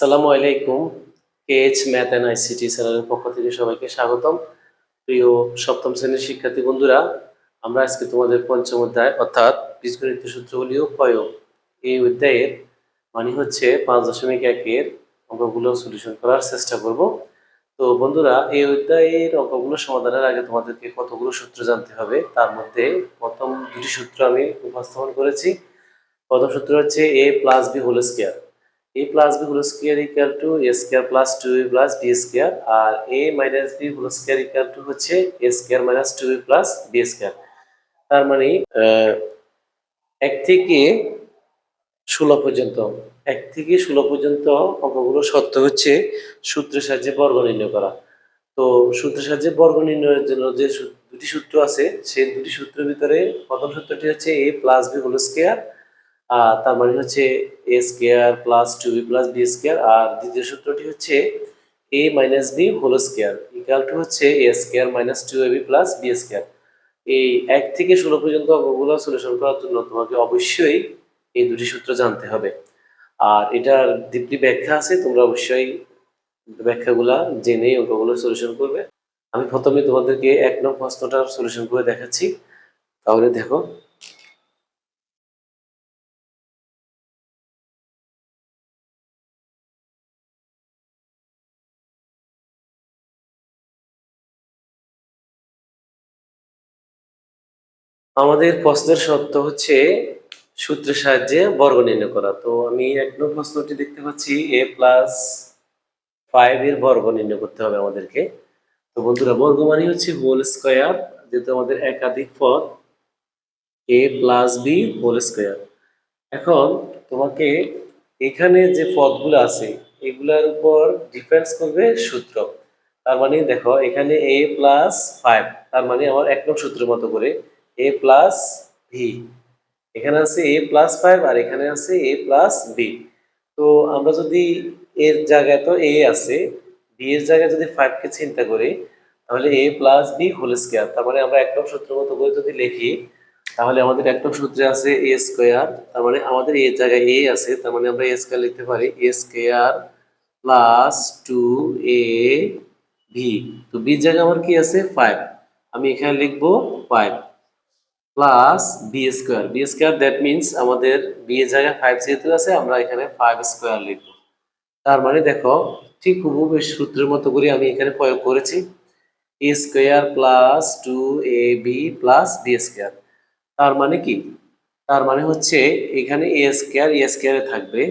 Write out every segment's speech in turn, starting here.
আসসালামু আলাইকুম KH math and ICT চ্যানেলের পক্ষ থেকে সবাইকে স্বাগতম। প্রিয় সপ্তম শ্রেণির শিক্ষার্থী বন্ধুরা, আমরা আজকে তোমাদের পঞ্চম অধ্যায় অর্থাৎ বীজগণিত সূত্রগুলি ও প্রয়োগ এই অধ্যায়ের মানে হচ্ছে পাঁচ দশমিক একের অঙ্কগুলো সলিউশন করার চেষ্টা করব। তো বন্ধুরা, এই অধ্যায়ের অঙ্কগুলো সমাধানের আগে তোমাদেরকে কতগুলো সূত্র জানতে হবে, তার মধ্যে প্রথম দুটি সূত্র আমি উপস্থাপন করেছি। প্রথম সূত্র হচ্ছে a plus b whole square a plus b whole square equal to a square plus 2b plus b square আর a minus b whole square equal to হচ্ছে a square minus 2b plus b square তার মানে এক থেকে ষোলো পর্যন্ত, এক থেকে ষোলো পর্যন্ত অঙ্কগুলো সত্য হচ্ছে সূত্রের সাহায্যে বর্গ নির্ণয় করা। তো সূত্রের সাহায্যে বর্গ নির্ণয়ের জন্য যে দুটি সূত্র আছে, সেই দুটি সূত্রের ভিতরে প্রথম সূত্রটি হচ্ছে a plus b whole square তার মানে হচ্ছে a square plus two b plus b square আর দ্বিতীয় সূত্রটি হচ্ছে a minus b whole square equal to হচ্ছে a square minus two a b plus b square এই এক থেকে ষোলো পর্যন্ত অঙ্কগুলো সলিউশন করার জন্য তোমাকে অবশ্যই এই দুটি সূত্র জানতে হবে। আর এটার দীপ্তি ব্যাখ্যা আছে, তোমরা অবশ্যই ব্যাখ্যাগুলা জেনে অঙ্কগুলো সলিউশন করবে। আমি প্রথমে তোমাদেরকে এক নম্বর প্রশ্নটার সলিউশন করে দেখাচ্ছি। তাহলে দেখো আমাদের প্রশ্নের সত্য হচ্ছে সূত্রের সাহায্যে বর্গ নির্ণয় করা। তো আমি এক নম্বর প্রশ্নটি দেখতে পাচ্ছি, এ প্লাস ফাইভ এর বর্গ নির্ণয় করতে হবে আমাদেরকে। তো বন্ধুরা, বর্গ মানে হচ্ছে হোল স্কোয়ার যেহেতু আমাদের একাধিক পদ a plus b whole square এখন তোমাকে এখানে যে পদগুলো আছে, এগুলার উপর ডিফেন্স করবে সূত্র। তার মানে দেখো, এখানে এ প্লাস ফাইভ তার মানে আমার এক নং সূত্রের মতো করে। এ প্লাস ভি এখানে আছে এ প্লাস ফাইভ আর এখানে আছে এ প্লাস বি তো আমরা যদি এর জায়গায় তো এ আছে বি এর জায়গায় যদি ফাইভকে চিন্তা করি, তাহলে a plus b whole square তার মানে আমরা এক নং সূত্রের মতো করে যদি লিখি, তাহলে আমাদের এক নং সূত্রে আছে এ স্কোয়ার তার মানে আমাদের এর জায়গায় এ আছে, তার মানে আমরা এ স্কোয়ার লিখতে পারি a square plus two a b তো বি জায়গায় আমার কি আছে? ফাইভ আমি এখানে লিখব five plus b square b square that means আমাদের বি এর জায়গায় ফাইভ যেহেতু আছে, আমরা এখানে ফাইভ স্কোয়ার লিখব। তার মানে দেখো, ঠিক এই সূত্রের মতো করে আমি এখানে প্রয়োগ করেছি। A square plus two a b plus b square তার মানে কি? তার মানে হচ্ছে এখানে এ স্কোয়ার এ স্কোয়ারে থাকবে।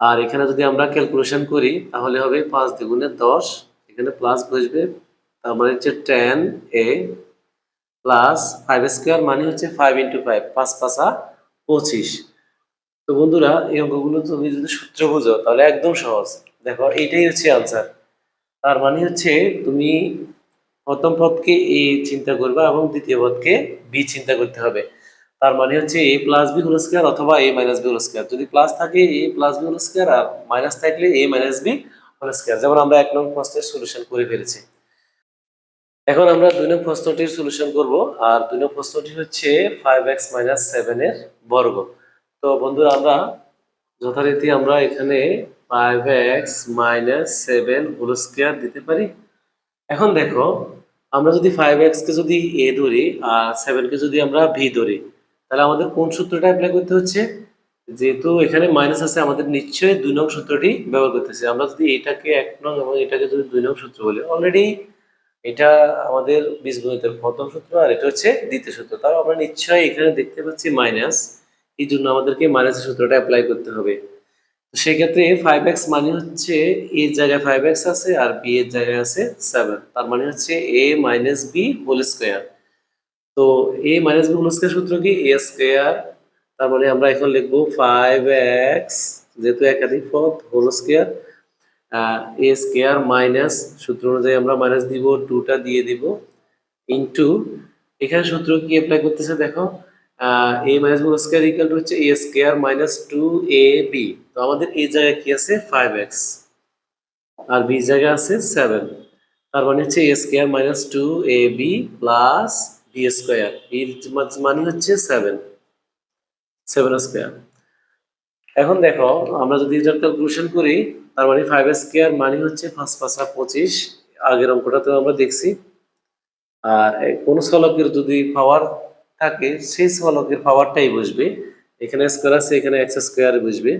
আর এখানে যদি আমরা ক্যালকুলেশন করি, তাহলে হবে পাঁচ দ্বিগুণে দশ, এখানে প্লাস বসবে, তার মানে হচ্ছে ten a plus five square মানে হচ্ছে ফাইভ ইন্টু ফাইভ পাঁচ পাঁচা পঁচিশ। তো বন্ধুরা, এই অঙ্কগুলো তুমি যদি সূত্র বুঝো, তাহলে একদম সহজ। দেখো, এইটাই হচ্ছে আনসার তার মানে হচ্ছে তুমি প্রথম পদকে এ চিন্তা করবে এবং দ্বিতীয় পদকে বি চিন্তা করতে হবে। তার মানে হচ্ছে a plus b whole square অথবা a minus b whole square যদি প্লাস থাকে a plus b whole square R minus থাকলে a minus b whole square যেমন আমরা এক নং প্রশ্নের সলিউশন করে ফেলেছি। এখন আমরা দুই নং প্রশ্নটির সলিউশন করব, আর দুই নং প্রশ্নটি হচ্ছে ফাইভ এক্স মাইনাস সেভেন এর বর্গ। তো বন্ধুরা, আমরা যথারীতি আমরা এখানে five x minus seven whole square দিতে পারি। এখন দেখো, আমরা যদি ফাইভ এক্স কে যদি এ ধরি আর সেভেন কে যদি আমরা ভি ধরি, তাহলে আমাদের কোন সূত্রটা অ্যাপ্লাই করতে হচ্ছে? যেহেতু এখানে মাইনাস আছে, আমাদের নিশ্চয়ই দুই নং সূত্রটি ব্যবহার করতেছে। আমরা যদি এটাকে এক নং এবং এটাকে যদি দুই নং সূত্র বলি অলরেডি এটা আমাদের বীজগণিতের প্রথম সূত্র আর এটা হচ্ছে দ্বিতীয় সূত্র। তাও আমরা নিশ্চয়ই এখানে দেখতে পাচ্ছি মাইনাস এই জন্য আমাদেরকে মাইনাসের সূত্রটা অ্যাপ্লাই করতে হবে। তো সেক্ষেত্রে ফাইভ এক্স মানে হচ্ছে এর জায়গায় ফাইভ এক্স আছে আর বি এর জায়গায় আছে সেভেন তার মানে হচ্ছে a minus b whole square তো a minus b whole square সূত্র কি? এ স্কোয়ার তার মানে আমরা এখন লিখব ফাইভ এক্স যেহেতু একাধিক পদ whole square a square minus সূত্র অনুযায়ী আমরা মাইনাস দিব টুটা দিয়ে দিব ইন্টু এখানে সূত্র কি অ্যাপ্লাই করতেছে দেখো? A minus whole square equal হচ্ছে a square minus two a b তো আমাদের এই জায়গায় কি আছে? ফাইভ এক্স আর বি জায়গায় আছে সেভেন তার মানে হচ্ছে a square minus two a b plus b square এর মানে হচ্ছে সেভেন সেভেন স্কোয়ার এখন দেখো, আমরা যদি এটা ক্যালকুলেশন করি তার মানে ফাইভ স্কোয়ার মানে হচ্ছে পাঁচ পাঁচা পঁচিশ, আগের অঙ্কটাতে আমরা দেখছি। আর কোন সলকের যদি পাওয়ার থাকে, সেই সলকের পাওয়ারটাই বসবে। এখানে স্কোয়ার আছে, এখানে এক্স স্কোয়ার বসবে।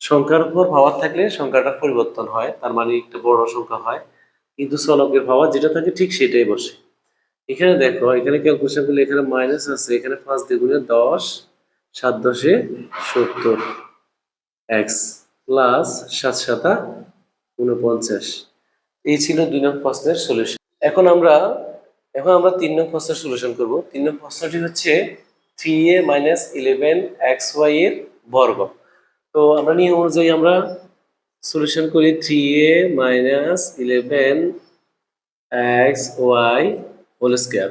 সংখ্যার উপর পাওয়ার থাকলে সংখ্যাটা পরিবর্তন হয়, তার মানে একটা বড় সংখ্যা হয়। কিন্তু সলকের পাওয়ার যেটা থাকে ঠিক সেটাই বসে। এখানে দেখো, এখানে ক্যালকুলেশন করলে এখানে মাইনাস আছে, এখানে পাঁচ দ্বিগুণে দশ, সাত দশে সত্তর এক্স প্লাস সাত সাতা উনপঞ্চাশ এই ছিল দুই নং প্রশ্নের সলিউশন এখন আমরা এখন আমরা তিন নং প্রশ্নের সলিউশন করব। তিন নং প্রশ্নটি হচ্ছে three a minus eleven x y এর বর্গ। তো আমরা নিয়ম অনুযায়ী আমরা সলিউশন করি three a minus eleven x y whole square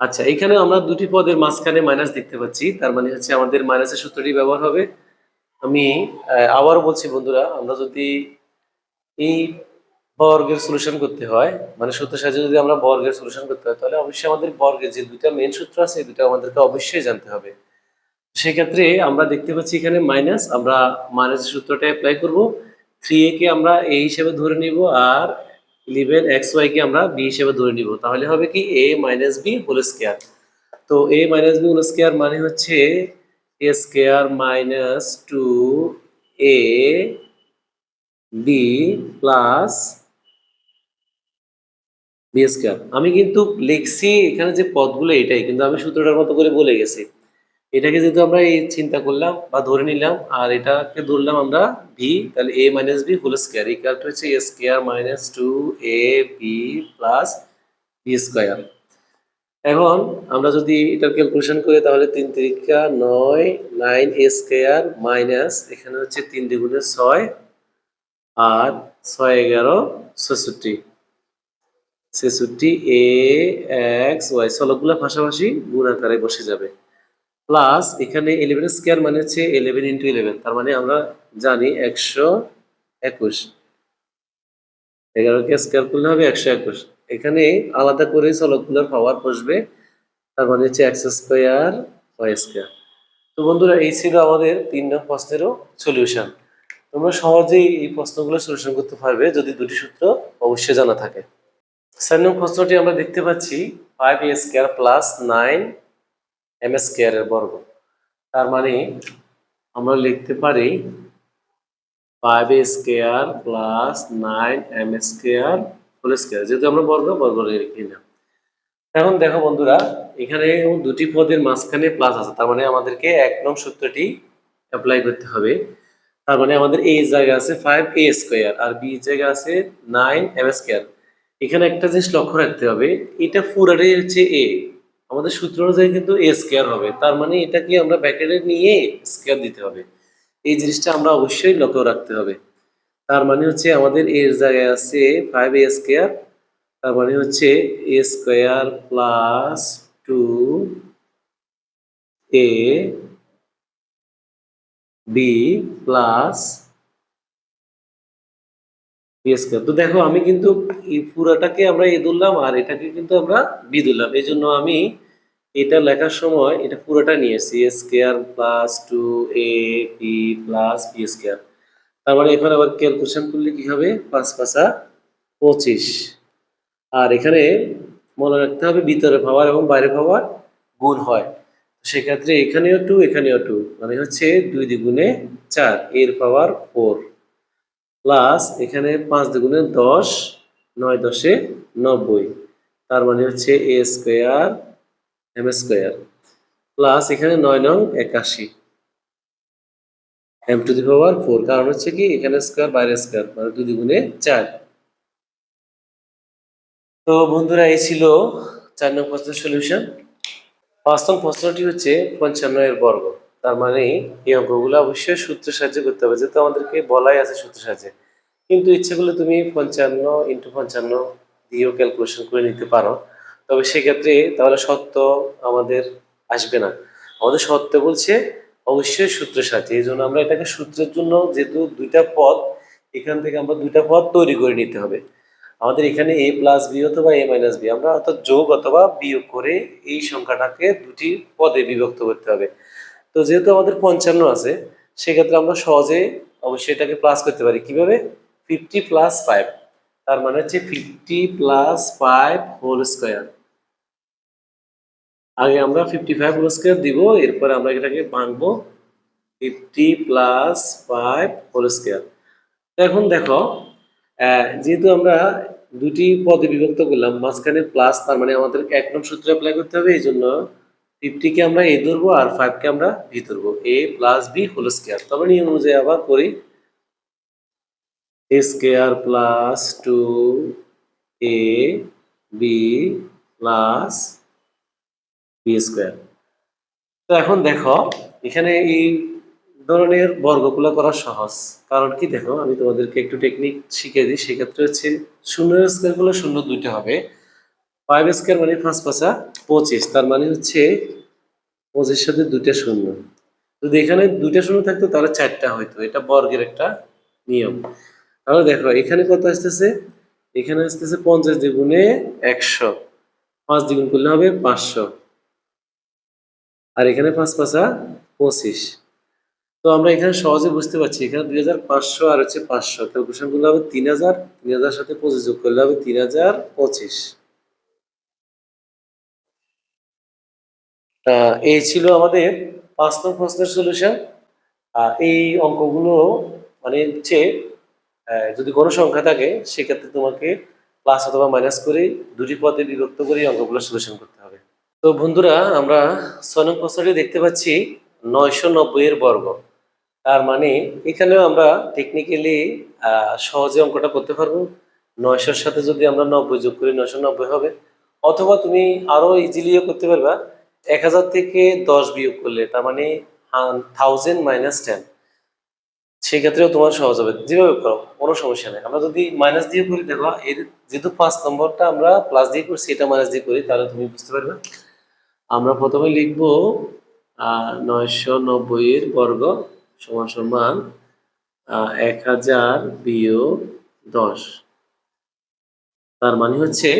আচ্ছা এখানে আমরা দুটি পদের মাঝখানে মাইনাস দেখতে পাচ্ছি, তার মানে হচ্ছে আমাদের মাইনাসের সূত্রটি ব্যবহার হবে আমি আহ, আবারও বলছি বন্ধুরা আমরা যদি এই বর্গের সলিউশন করতে হয় মানে সূত্রের সাহায্যে যদি আমরা বর্গের সলিউশন করতে হয় তাহলে অবশ্যই আমাদের বর্গের যে দুইটা মেন সূত্র আছে এই দুটো আমাদেরকে অবশ্যই জানতে হবে। সেক্ষেত্রে আমরা দেখতে পাচ্ছি এখানে মাইনাস আমরা মাইনাস সূত্রটা অ্যাপ্লাই করব। থ্রি এ কে আমরা এ হিসেবে ধরে নিব আর ইলেভেন এক্স ওয়াই কে আমরা বি হিসেবে ধরে নিব। তাহলে হবে কি a minus b whole square তো a minus b whole square মানে হচ্ছে square minus two a b plus b square আমি কিন্তু লিখছি এখানে যে পদগুলো এটাই, কিন্তু আমি সূত্রটার মতো করে বলে গেছি। এটাকে যেহেতু আমরা এই চিন্তা করলাম বা ধরে নিলাম, আর এটাকে ধরলাম আমরা ভি তাহলে a minus b whole square equal to হচ্ছে a square minus two a b plus b square এখন আমরা যদি এটার ক্যালকুলেশন করি, তাহলে তিন তিরিকা নয় নাইন এ স্কোয়ার মাইনাস এখানে হচ্ছে তিন দ্বিগুণে ছয়, আর ছয় এগারো ছেষট্টি। ছেষট্টি এ এক্স ওয়াই সলকগুলো পাশাপাশি গুণ আকারে বসে যাবে। প্লাস এখানে ইলেভেন স্কোয়ার মানে হচ্ছে ইলেভেন ইন্টু ইলেভেন তার মানে আমরা জানি একশো একুশ। এগারোকে স্কোয়ার করলে হবে একশো একুশ। এখানে আলাদা করে চলকগুলোর পাওয়ার বসবে, তার মানে হচ্ছে এক্স স্কোয়ার ওয়াই স্কোয়ার তো বন্ধুরা, এই ছিল আমাদের তিন নং প্রশ্নেরও সলিউশন তোমরা সহজেই এই প্রশ্নগুলো সলিউশন করতে পারবে যদি দুটি সূত্র অবশ্যই জানা থাকে। চার নং প্রশ্নটি আমরা দেখতে পাচ্ছি five a square plus nine m স্কোয়ারের বর্গ। তার মানে আমরা লিখতে পারি five a square plus nine m square whole square যেহেতু আমরা বর্গ বর্গ লিখি না এখন দেখো বন্ধুরা, এখানে দুটি পদের মাঝখানে প্লাস আছে। তার মানে আমাদেরকে এক নং সূত্রটি অ্যাপ্লাই করতে হবে। তার মানে আমাদের এই জায়গা আছে ফাইভ এ স্কোয়ার আর বি জায়গা আছে নাইন এম স্কোয়ার এখানে একটা জিনিস লক্ষ্য রাখতে হবে, এটা পুরাটাই হচ্ছে এ আমাদের সূত্র অনুযায়ী কিন্তু এ স্কোয়ার হবে। তার মানে এটাকে আমরা ব্যাকেটে নিয়ে স্কোয়ার দিতে হবে। এই জিনিসটা আমরা অবশ্যই লক্ষ্য রাখতে হবে। তার মানে হচ্ছে আমাদের এর জায়গায় আছে ফাইভ এ স্কোয়ার তার মানে হচ্ছে a square plus two a b plus তো দেখো, আমি কিন্তু পুরাটাকে আমরা এ ধরলাম আর এটাকে কিন্তু আমরা বি ধরলাম। এই জন্য আমি এটা লেখার সময় এটা পুরোটা নিয়েছি a square plus two a b plus b square তার মানে এখানে আবার ক্যালকুলেশন করলে কি হবে? পাঁচ পাঁচা পঁচিশ। আর এখানে মনে রাখতে হবে ভিতরে পাওয়ার এবং বাইরে পাওয়ার গুণ হয়। সেক্ষেত্রে এখানেও টু এখানেও টু মানে হচ্ছে দুই দ্বিগুণে চার, এর পাওয়ার ফোর প্লাস এখানে পাঁচ দ্বিগুণে দশ, নয় দশে নব্বই। তার মানে হচ্ছে a square m square plus এখানে নয় নং একাশি। M to the power four কারণ হচ্ছে কি এখানে স্কোয়ার বাইরে স্কোয়ার মানে দুই দ্বিগুণে চার। তো বন্ধুরা, এই ছিল চার নং প্রশ্নের সলিউশন পাঁচ নং প্রশ্নটি হচ্ছে পঞ্চান্ন এর বর্গ। তার মানে এই অঙ্কগুলো অবশ্যই সূত্রের সাহায্যে করতে হবে। যেহেতু আমাদেরকে বলাই আছে সূত্রের সাহায্যে। কিন্তু ইচ্ছে করলে তুমি পঞ্চান্ন ইন্টু পঞ্চান্ন দিয়েও ক্যালকুলেশন করে নিতে পারো। তবে সেক্ষেত্রে তাহলে সত্য আমাদের আসবে না। আমাদের সত্য বলছে অবশ্যই সূত্রের সাথে। এই জন্য আমরা এটাকে সূত্রের জন্য যেহেতু দুইটা পদ, এখান থেকে আমরা দুইটা পদ তৈরি করে নিতে হবে। আমাদের এখানে এ প্লাস বি অথবা এ মাইনাস বি আমরা অর্থাৎ যোগ অথবা বিয়োগ করে এই সংখ্যাটাকে দুটি পদে বিভক্ত করতে হবে। তো যেহেতু আমাদের পঞ্চান্ন আছে, সেক্ষেত্রে আমরা সহজে অবশ্যই এটাকে প্লাস করতে পারি। কীভাবে? ফিফটি প্লাস ফাইভ তার মানে হচ্ছে fifty plus five whole square আগে আমরা ফিফটি ফাইভ স্কোয়ার দিব, এরপরে আমরা এটাকে ভাঙবো fifty plus five whole square এখন দেখো যেহেতু আমরা দুটি পদে বিভক্ত করলাম, মাঝখানে প্লাস তার মানে আমাদের এক নং সূত্র অ্যাপ্লাই করতে হবে এই জন্য ফিফটিকে আমরা এ ধরবো আর ফাইভকে আমরা বি ধরবো। A plus b whole square তবে নিয়ম অনুযায়ী আবার করি। A square plus two a b plus b square তো এখন দেখো, এখানে এই ধরনের বর্গগুলো করা সহজ। কারণ কি দেখো, আমি তোমাদেরকে একটু টেকনিক শিখিয়ে দিই, সেক্ষেত্রে হচ্ছে শূন্য স্কোয়ারগুলো শূন্য দুইটা হবে। ফাইভ স্কোয়ার মানে পাঁচ পাঁচা পঁচিশ, তার মানে হচ্ছে পঁচিশ সাথে দুইটা শূন্য। যদি এখানে দুইটা শূন্য থাকতো, তাহলে চারটা হইতো। এটা বর্গের একটা নিয়ম। তাহলে দেখো, এখানে কত আসতেছে? এখানে আসতেছে পঞ্চাশ দ্বিগুণে একশো। পাঁচ দ্বিগুণ করলে হবে পাঁচশো। আর এখানে পাঁচ পাঁচা পঁচিশ। তো আমরা এখানে সহজে বুঝতে পারছি, এখানে দুই হাজার পাঁচশো আর হচ্ছে পাঁচশো। ক্যালকুলেশন করলে হবে তিন হাজার তিন হাজার সাথে পঁচিশ যোগ করলে হবে তিন হাজার পঁচিশ। এই ছিল আমাদের পাঁচ নং প্রশ্নের সলিউশন এই অঙ্কগুলো মানে হচ্ছে যদি কোনো সংখ্যা থাকে, সেক্ষেত্রে তোমাকে প্লাস অথবা মাইনাস করে দুটি পদে বিভক্ত করে অঙ্কগুলো সলিউশন করতে তো বন্ধুরা, আমরা নং প্রশ্নটি দেখতে পাচ্ছি নয়শো নব্বইয়ের বর্গ। তার মানে এখানেও আমরা টেকনিক্যালি সহজে অঙ্কটা করতে পারব। নয়শোর সাথে যদি আমরা নব্বই যোগ করি, নয়শো নব্বই হবে। অথবা তুমি আরও ইজিলিও করতে পারবা, এক হাজার থেকে দশ বিয়োগ করলে, তার মানে থাউজেন্ড মাইনাস টেন সেক্ষেত্রেও তোমার সহজ হবে। যেভাবে করো, কোনো সমস্যা নেই। আমরা যদি মাইনাস দিয়ে করি, দেখো, এর যেহেতু পাঁচ নম্বরটা আমরা প্লাস দিয়ে করছি, এটা মাইনাস দিয়ে করি, তাহলে তুমি বুঝতে পারবে। আমরা প্রথমে লিখব নয়শো নব্বই এর বর্গ সমান সমান এক হাজার বিয়োগ দশ। তার মানে হচ্ছে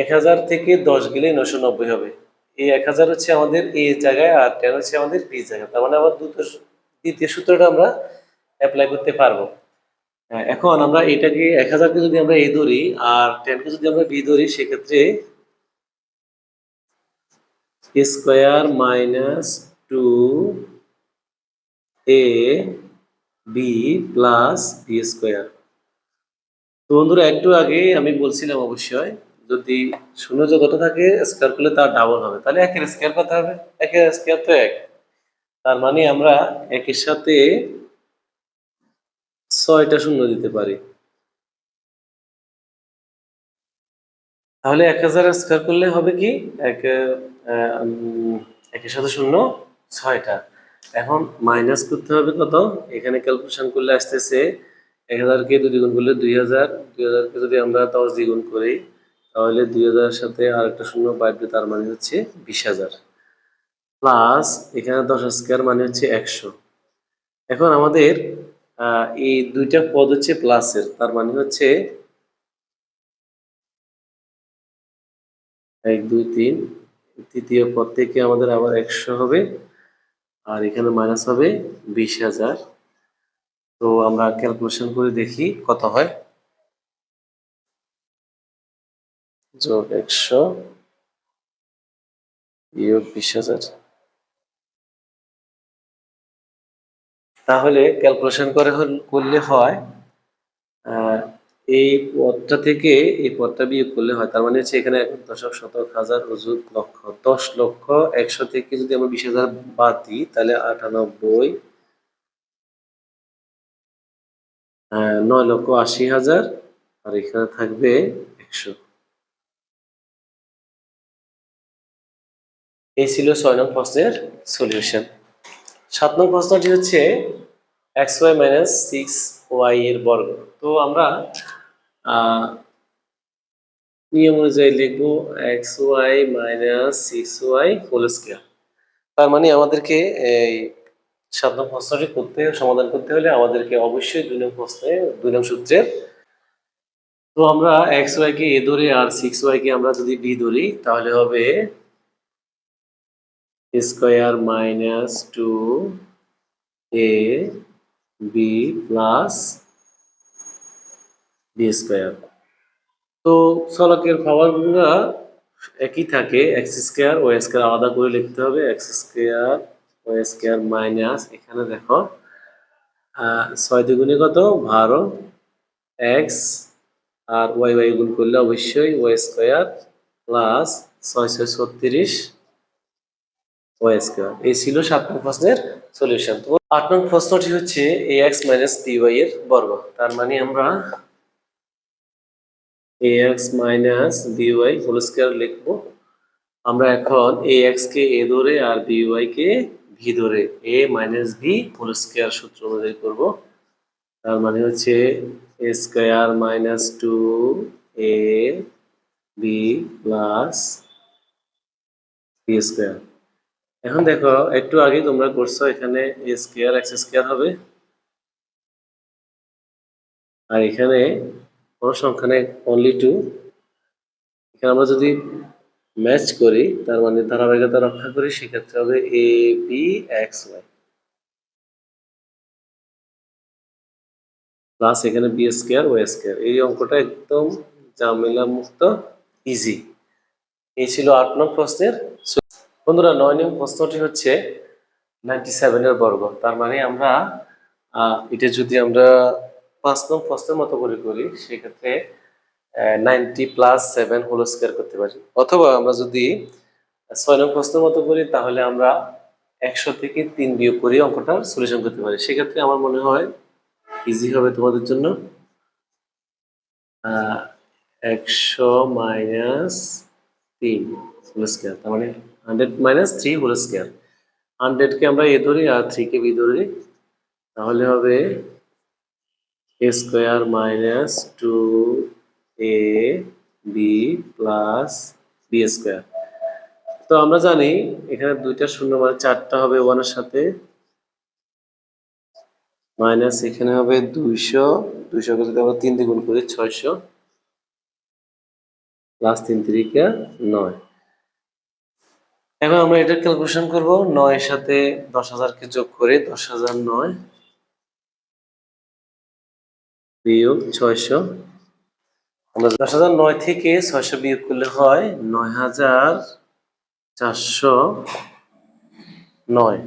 এক হাজার থেকে দশ গেলে নয়শো নব্বই হবে। এই এক হাজার হচ্ছে আমাদের এ জায়গায় আর টেন হচ্ছে আমাদের বি জায়গায়। তার মানে আবার দুটো দ্বিতীয় সূত্রটা আমরা অ্যাপ্লাই করতে পারব। হ্যাঁ, এখন আমরা এটাকে এক হাজারকে যদি আমরা এ ধরি আর টেনকে যদি আমরা বি ধরি সেক্ষেত্রে square minus two a b plus b square. তো বন্ধুরা, একটু আগে আমি বলছিলাম অবশ্যই, যদি শূন্য যতটা থাকে, স্কোয়ার করলে তার ডাবল হবে। তাহলে একের স্কোয়ার কত হবে। একের স্কোয়ার তো এক। তার মানে আমরা একের সাথে ছয়টা শূন্য দিতে পারি। তাহলে এক হাজার স্কোয়ার করলে হবে কি? এক একের সাথে শূন্য, ছয়টা। এখন মাইনাস করতে হবে কত? এখানে ক্যালকুলেশন করলে আসতেছে এক হাজারকে দুই দ্বিগুণ করলে দুই হাজার, দুই হাজারকে যদি আমরা দশ দ্বিগুণ করি, তাহলে দুই হাজারের সাথে আর একটা শূন্য বাড়বে তার মানে হচ্ছে বিশ হাজার। প্লাস এখানে দশ স্কোয়ার মানে হচ্ছে একশো। এখন আমাদের এই দুইটা পদ হচ্ছে প্লাসের তার মানে হচ্ছে এক, দুই, তিন তৃতীয় পদ থেকে আমাদের আবার একশো হবে, আর এখানে মাইনাস হবে বিশ হাজার। তো আমরা ক্যালকুলেশন করে দেখি কত হয়। যোগ একশো বিয়োগ বিশ হাজার। তাহলে ক্যালকুলেশন করে করলে হয় এই পদটা থেকে এই পদটা বিয়োগ করলে হয়। তার মানে হচ্ছে এখানে এক দশক, শতক, হাজার, অযুত, লক্ষ, দশ লক্ষ, একশো থেকে যদি আমরা বিশ হাজার বাদ দিই, তাহলে আটানব্বই নয় লক্ষ আশি হাজার, আর এখানে থাকবে একশো। এই ছিল ছয় নং প্রশ্নের সলিউশন। সাত নং প্রশ্নটি হচ্ছে x y minus six y এর বর্গ। তো আমরা নিয়ম অনুযায়ী লিখব x y minus six y whole তার মানে আমাদেরকে এই সাত নং প্রশ্নটি করতে সমাধান করতে হলে আমাদেরকে অবশ্যই দুই নং প্রশ্নে, দুই নং সূত্রের। তো আমরা এক্স ওয়াই কে এ ধরে আর সিক্স ওয়াই কে আমরা যদি বি ধরি, তাহলে হবে square minus two a b plus b square তো চলকের পাওয়ারগুলো একই থাকে এক্স স্কোয়ার ওয়াই স্কোয়ার আলাদা করে লিখতে হবে x square y square minus এখানে দেখো ছয় দুগুণে কত? বারো। এক্স আর ওয়াই ওয়াই গুণ করলে অবশ্যই ওয়াই স্কোয়ার প্লাস ছয় ছয়, ছত্রিশ ওয়াই স্কোয়ার এই ছিল সাত নং প্রশ্নের সলিউশন তো আট নং প্রশ্নটি হচ্ছে a x minus b y এর বর্গ। তার মানে আমরা a x minus b y whole square লিখব। আমরা এখন এ কে এ ধরে আর বি ওয়াই কে ভি ধরে a minus b whole square সূত্র অনুযায়ী করব। তার মানে হচ্ছে a square minus two a b plus b square এখন দেখো, একটু আগে তোমরা করছ, এখানে এ স্কোয়ার এক্স স্কোয়ার হবে। আর এখানে কোনো সংখ্যা অনলি টু এখানে আমরা যদি ম্যাচ করি, তার মানে ধারাবাহিকতা রক্ষা করি, সেক্ষেত্রে হবে a b x y plus এখানে বি স্কোয়ার ওয়াই স্কোয়ার এই অঙ্কটা একদম ঝামেলা মুক্ত ইজি এই ছিল আট নং প্রশ্নের বন্ধুরা, নয় নং প্রশ্নটি হচ্ছে নাইনটি সেভেনের বর্গ। তার মানে আমরা এটা যদি আমরা পাঁচ নং প্রশ্নের মতো করে করি, সেক্ষেত্রে ninety plus seven whole square করতে পারি। অথবা আমরা যদি ছয় নং প্রশ্নের মতো করি, তাহলে আমরা একশো থেকে তিন বিয়োগ করে অঙ্কটা সলিউশন করতে পারি। সেক্ষেত্রে আমার মনে হয় ইজি হবে তোমাদের জন্য। একশো মাইনাস তিন হোল স্কোয়ার তার মানে hundred minus three whole square হান্ড্রেডকে আমরা এ ধরি আর থ্রিকে বি ধরি, তাহলে হবে square minus two a b plus b square. তো আমরা জানি এখানে দুইটা শূন্য মানে চারটা হবে ওয়ানের সাথে। মাইনাস এখানে হবে দুইশো। দুইশোকে যদি আমরা তিন দ্বিগুণ করি, ছয়শো। প্লাস তিন তিরিকা নয়। এখন আমরা এটা ক্যালকুলেশন করব। নয়ের সাথে দশ হাজারকে যোগ করে দশ হাজার নয়। বিয়োগ ছয়শো। আমরা দশ হাজার নয় থেকে ছয়শো বিয়োগ করলে হয় নয় হাজার চারশো নয়।